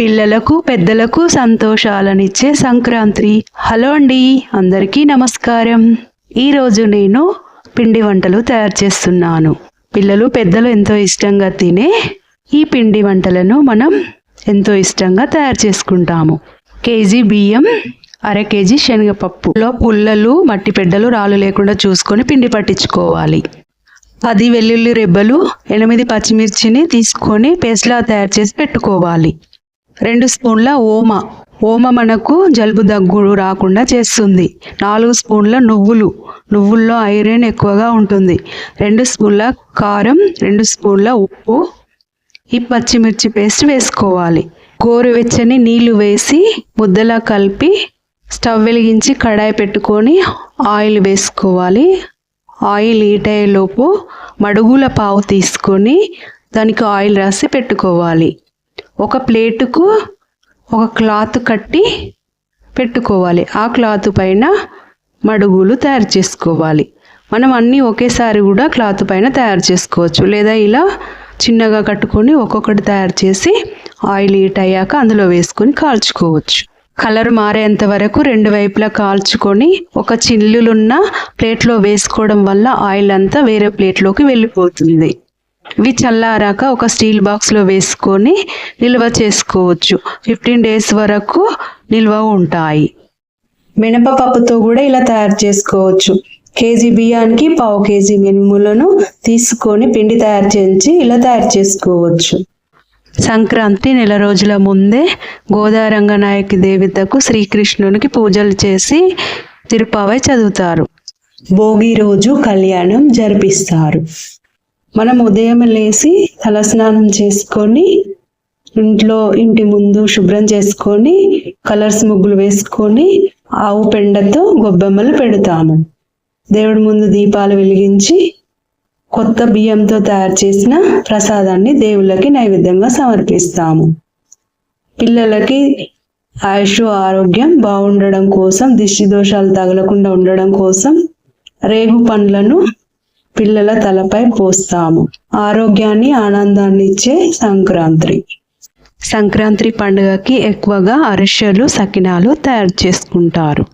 పిల్లలకు పెద్దలకు సంతోషాలనిచ్చే సంక్రాంతి. హలో అండి అందరికీ నమస్కారం. ఈరోజు నేను పిండి వంటలు తయారు చేస్తున్నాను. పిల్లలు పెద్దలు ఎంతో ఇష్టంగా తినే ఈ పిండి వంటలను మనం ఎంతో ఇష్టంగా తయారు చేసుకుంటాము. కేజీ బియ్యం అర కేజీ శనగపప్పులో పుల్లలు మట్టి పెడ్డలు రాళ్ళు లేకుండా చూసుకొని పిండి పట్టించుకోవాలి. పది వెల్లుల్లి రెబ్బలు ఎనిమిది పచ్చిమిర్చిని తీసుకొని పేస్ట్లా తయారు చేసి పెట్టుకోవాలి. రెండు స్పూన్ల ఓమ. ఓమ మనకు జలుబు దగ్గు రాకుండా చేస్తుంది. నాలుగు స్పూన్ల నువ్వులు. నువ్వుల్లో ఐరన్ ఎక్కువగా ఉంటుంది. రెండు స్పూన్ల కారం రెండు స్పూన్ల ఉప్పు. ఈ పచ్చిమిర్చి పేస్ట్ వేసుకోవాలి. గోరువెచ్చని నీళ్ళు వేసి ముద్దలా కలిపి స్టవ్ వెలిగించి కడాయి పెట్టుకొని ఆయిల్ వేసుకోవాలి. ఆయిల్ హీట్ అయ్యేలోపు మడుగుల పావు తీసుకొని దానికి ఆయిల్ రాసి పెట్టుకోవాలి. ఒక ప్లేటుకు ఒక క్లాత్ కట్టి పెట్టుకోవాలి. ఆ క్లాత్ పైన మడుగులు తయారు చేసుకోవాలి. మనం అన్నీ ఒకేసారి కూడా క్లాత్ పైన తయారు చేసుకోవచ్చు. లేదా ఇలా చిన్నగా కట్టుకొని ఒక్కొక్కటి తయారు చేసి ఆయిల్ హీట్ అయ్యాక అందులో వేసుకొని కాల్చుకోవచ్చు. కలర్ మారేంత వరకు రెండు వైపులా కాల్చుకొని ఒక చిల్లులున్న ప్లేట్లో వేసుకోవడం వల్ల ఆయిల్ అంతా వేరే ప్లేట్లోకి వెళ్ళిపోతుంది. ఇవి చల్లారాక ఒక స్టీల్ బాక్స్లో వేసుకొని నిల్వ చేసుకోవచ్చు. ఫిఫ్టీన్ డేస్ వరకు నిల్వ ఉంటాయి. మినపపప్పుతో కూడా ఇలా తయారు చేసుకోవచ్చు. కేజీ బియ్యానికి పావు కేజీ మినుములను తీసుకొని పిండి తయారు చేయించి ఇలా తయారు చేసుకోవచ్చు. సంక్రాంతి నెల రోజుల ముందే గోదారంగనాయకి దేవతకు శ్రీకృష్ణునికి పూజలు చేసి తిరుపావై చదువుతారు. భోగి రోజు కళ్యాణం జరిపిస్తారు. మనం ఉదయం లేచి తలస్నానం చేసుకొని ఇంట్లో ఇంటి ముందు శుభ్రం చేసుకొని కలర్స్ ముగ్గులు వేసుకొని ఆవు పెండతో గొబ్బెమ్మలు పెడతాము. దేవుడి ముందు దీపాలు వెలిగించి కొత్త బియ్యంతో తయారు చేసిన ప్రసాదాన్ని దేవుళ్ళకి నైవేద్యంగా సమర్పిస్తాము. పిల్లలకి ఆయుష్ ఆరోగ్యం బాగుండడం కోసం దిష్టి దోషాలు తగలకుండా ఉండడం కోసం రేగు పండ్లను పిల్లల తలపై పోస్తాము. ఆరోగ్యాన్ని ఆనందాన్ని ఇచ్చే సంక్రాంతి. సంక్రాంతి పండుగకి ఎక్కువగా అరిసెలు సకినాలు తయారు చేసుకుంటారు.